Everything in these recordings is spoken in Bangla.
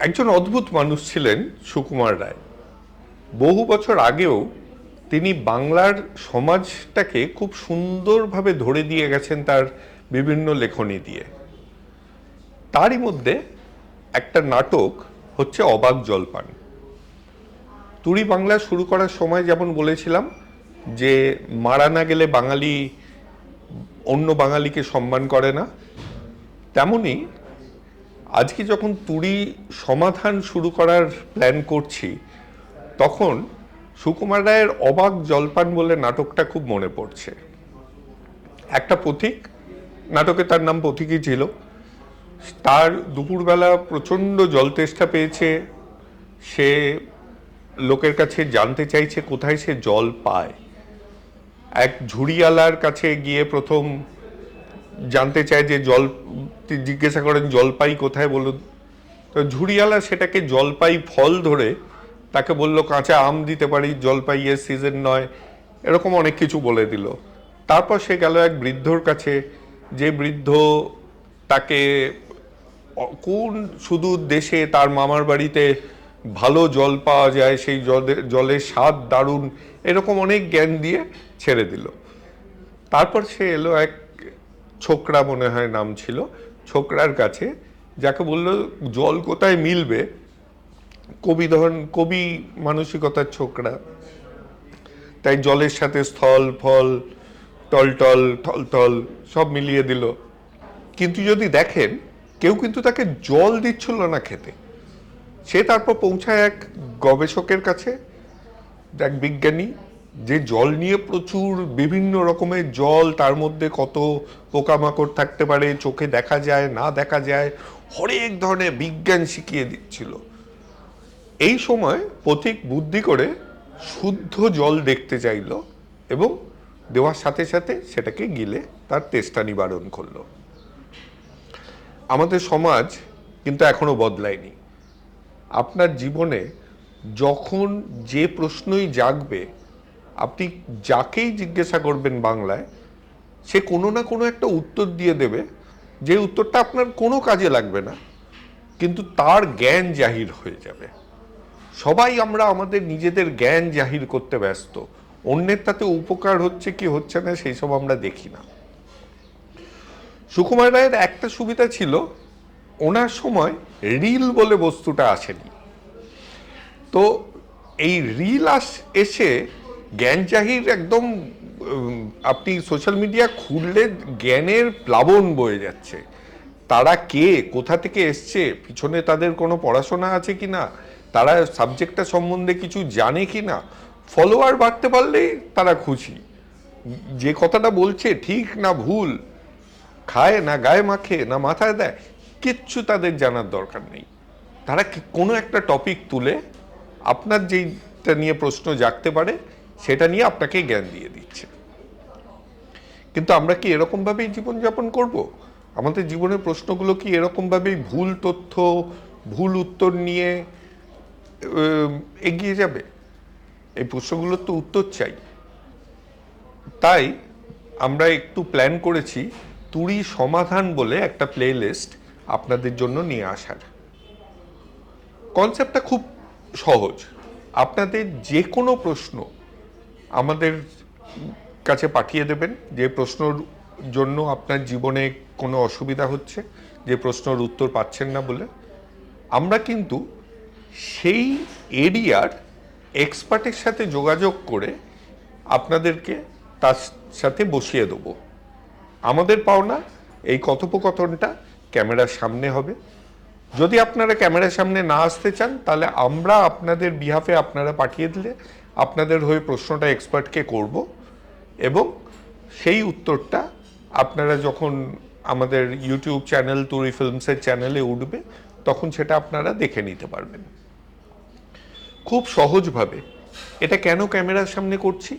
একজন অদ্ভুত মানুষ ছিলেন সুকুমার রায়। বহু বছর আগেও তিনি বাংলার সমাজটাকে খুব সুন্দরভাবে ধরে দিয়ে গেছেন তার বিভিন্ন লেখনী দিয়ে। তারই মধ্যে একটা নাটক হচ্ছে অবাক জলপান। তুড়ি বাংলা শুরু করার সময় যেমন বলেছিলাম যে, মারা না গেলে বাঙালি অন্য বাঙালিকে সম্মান করে না, তেমনি আজকে যখন তুড়ি সমাধান শুরু করার প্ল্যান করছি, তখন সুকুমার রায়ের অবাক জলপান বলে নাটকটা খুব মনে পড়ছে। একটা পথিক, নাটকে তার নাম পথিকই ছিল, তার দুপুরবেলা প্রচণ্ড জল তেষ্টা পেয়েছে, সে লোকের কাছে জানতে চাইছে কোথায় সে জল পায়। এক ঝুড়িয়ালার কাছে গিয়ে প্রথম জানতে চায় যে জল, জিজ্ঞাসা করেন, জলপাই কোথায় বলুন? তো ঝুড়িয়ালা সেটাকে জলপাই ফল ধরে তাকে বলল, কাঁচা আম দিতে পারি জলপাই এর সিজন নয়। এরকম অনেক কিছু বলে দিল। তারপর সে গেল এক বৃদ্ধর কাছে। যে বৃদ্ধ তাকে কোন শুধু দেশে তার মামার বাড়িতে ভালো জল পাওয়া যায়, সেই জলে, জলের স্বাদ দারুণ, এরকম অনেক জ্ঞান দিয়ে ছেড়ে দিল। তারপর সে এলো এক ছোকরা মনে হয় নাম ছিল, ছোকরার কাছে। যাকে বলল, জল কোথায় মিলবে? কবি ধরন কবি মানসিকতার ছোকরা। তাই জলের সাথে স্থল, ফল, টলটল, থলথল সব মিলিয়ে দিল। কিন্তু যদি দেখেন, কেউ কিন্তু তাকে জল দিচ্ছিল না খেতে। সে তারপর পৌঁছায় এক গবেষকের কাছে, এক বিজ্ঞানী। যে জল নিয়ে প্রচুর বিভিন্ন রকমের জল, তার মধ্যে কত পোকামাকড় থাকতে পারে, চোখে দেখা যায়, না দেখা যায়, হরেক ধরনের বিজ্ঞান শিখিয়ে দিচ্ছিল। এই সময় পথিক বুদ্ধি করে শুদ্ধ জল দেখতে চাইল এবং দেওয়ার সাথে সাথে সেটাকে গিলে তার তেষ্টা নিবারণ করল। আমাদের সমাজ কিন্তু এখনও বদলায়নি। আপনার জীবনে যখন যে প্রশ্নই জাগবে আপনি যাকেই জিজ্ঞাসা করবেন বাংলায়, সে কোনো না কোনো একটা উত্তর দিয়ে দেবে, যে উত্তরটা আপনার কোনো কাজে লাগবে না, কিন্তু তার জ্ঞান জাহির হয়ে যাবে। সবাই আমরা আমাদের নিজেদের জ্ঞান জাহির করতে ব্যস্ত। অন্যের তাতে উপকার হচ্ছে কি হচ্ছে না, সেই সব আমরা দেখি না। সুকুমার রায়ের একটা সুবিধা ছিল, ওনার সময় রিল বলে বস্তুটা আসেনি। তো এই রিল আস, এসে জ্ঞান জাহির একদম আপনি সোশ্যাল মিডিয়া খুললে জ্ঞানের প্লাবন বয়ে যাচ্ছে। তারা কে, কোথা থেকে এসছে, পিছনে তাদের কোনো পড়াশোনা আছে কি না, তারা সাবজেক্টটা সম্বন্ধে কিছু জানে কি না ফলোয়ার বাড়তে পারলেই তারা খুশি। যে কথাটা বলছে, ঠিক না ভুল, খায় না গায়ে মাখে না মাথায় দেয়, কিচ্ছু তাদের জানার দরকার নেই। তারা কোনো একটা টপিক তুলে আপনার যেইটা নিয়ে প্রশ্ন জাগতে পারে সেটা নিয়ে আপনাকে জ্ঞান দিয়ে দিচ্ছে। কিন্তু আমরা কি এরকমভাবেই জীবনযাপন করব? আমাদের জীবনের প্রশ্নগুলো কি এরকমভাবেই ভুল তথ্য, ভুল উত্তর নিয়ে এগিয়ে যাবে? এই প্রশ্নগুলোর তো উত্তর চাই। তাই আমরা একটু প্ল্যান করেছি তুড়ি সমাধান বলে একটা প্লে লিস্ট আপনাদের জন্য নিয়ে আসার। কনসেপ্টটা খুব সহজ। আপনাদের যে কোনো প্রশ্ন আমাদের কাছে পাঠিয়ে দেবেন যে প্রশ্নর জন্য আপনার জীবনে কোনো অসুবিধা হচ্ছে, যে প্রশ্নর উত্তর পাচ্ছেন না বলে। আমরা কিন্তু সেই এরিয়ার এক্সপার্টের সাথে যোগাযোগ করে আপনাদেরকে তার সাথে বসিয়ে দেবো। আমাদের পাওনা, এই কথোপকথনটা ক্যামেরার সামনে হবে। যদি আপনারা ক্যামেরার সামনে না আসতে চান, তাহলে আমরা আপনাদের বিহাফে আপনারা পাঠিয়ে দিলে আপনাদের হয়ে প্রশ্নটা এক্সপার্টকে করব এবং সেই উত্তরটা আপনারা যখন আমাদের ইউটিউব চ্যানেল তুরি ফিল্মসের চ্যানেলে উঠবে, তখন সেটা আপনারা দেখে নিতে পারবেন। খুব সহজভাবে। এটা কেন ক্যামেরার সামনে করছি?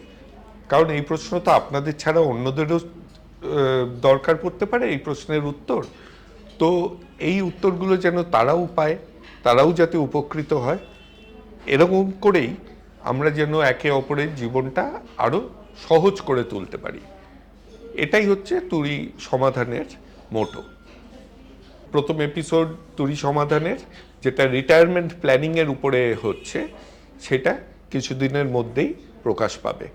কারণ এই প্রশ্ন তো আপনাদের ছাড়া অন্যদেরও দরকার পড়তে পারে এই প্রশ্নের উত্তর। তো এই উত্তরগুলো যেন তারাও পায়, তারাও যাতে উপকৃত হয়, এরকম করেই আমরা যেন একে অপরের জীবনটা আরও সহজ করে তুলতে পারি। এটাই হচ্ছে তুরি সমাধানের মোটো। প্রথম এপিসোড তুরি সমাধানের যেটা রিটায়ারমেন্ট প্ল্যানিংয়ের উপরে হচ্ছে, সেটা কিছুদিনের মধ্যেই প্রকাশ পাবে।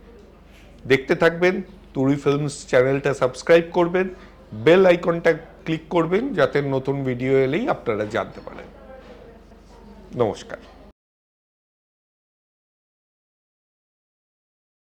দেখতে থাকবেন, তুরি ফিল্মস চ্যানেলটা সাবস্ক্রাইব করবেন বেল আইকনটা ক্লিক করবেন, যাতে নতুন ভিডিও এলেই আপনারা জানতে পারেন। নমস্কার।